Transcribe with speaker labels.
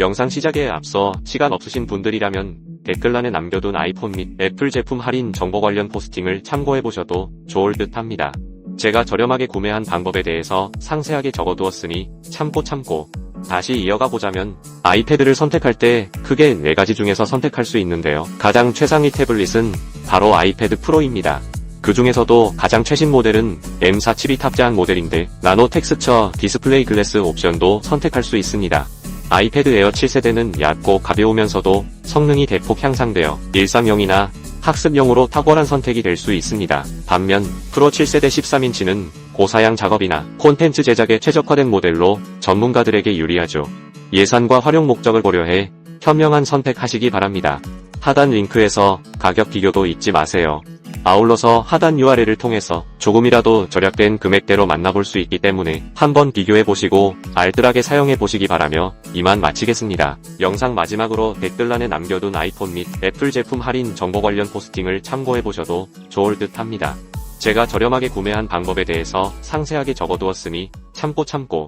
Speaker 1: 영상 시작에 앞서 시간 없으신 분들이라면 댓글란에 남겨둔 아이폰 및 애플 제품 할인 정보 관련 포스팅을 참고해보셔도 좋을 듯 합니다. 제가 저렴하게 구매한 방법에 대해서 상세하게 적어두었으니 참고 참고 다시 이어가 보자면 아이패드를 선택할 때 크게 4가지 중에서 선택할 수 있는데요. 가장 최상위 태블릿은 바로 아이패드 프로입니다. 그 중에서도 가장 최신 모델은 M4 칩이 탑재한 모델인데 나노 텍스처 디스플레이 글래스 옵션도 선택할 수 있습니다. 아이패드 에어 7세대는 얇고 가벼우면서도 성능이 대폭 향상되어 일상용이나 학습용으로 탁월한 선택이 될 수 있습니다. 반면 프로 7세대 13인치는 고사양 작업이나 콘텐츠 제작에 최적화된 모델로 전문가들에게 유리하죠. 예산과 활용 목적을 고려해 현명한 선택하시기 바랍니다. 하단 링크에서 가격 비교도 잊지 마세요. 아울러서 하단 URL을 통해서 조금이라도 절약된 금액대로 만나볼 수 있기 때문에 한번 비교해보시고 알뜰하게 사용해보시기 바라며 이만 마치겠습니다. 영상 마지막으로 댓글란에 남겨둔 아이폰 및 애플 제품 할인 정보 관련 포스팅을 참고해보셔도 좋을 듯 합니다. 제가 저렴하게 구매한 방법에 대해서 상세하게 적어두었으니 참고 참고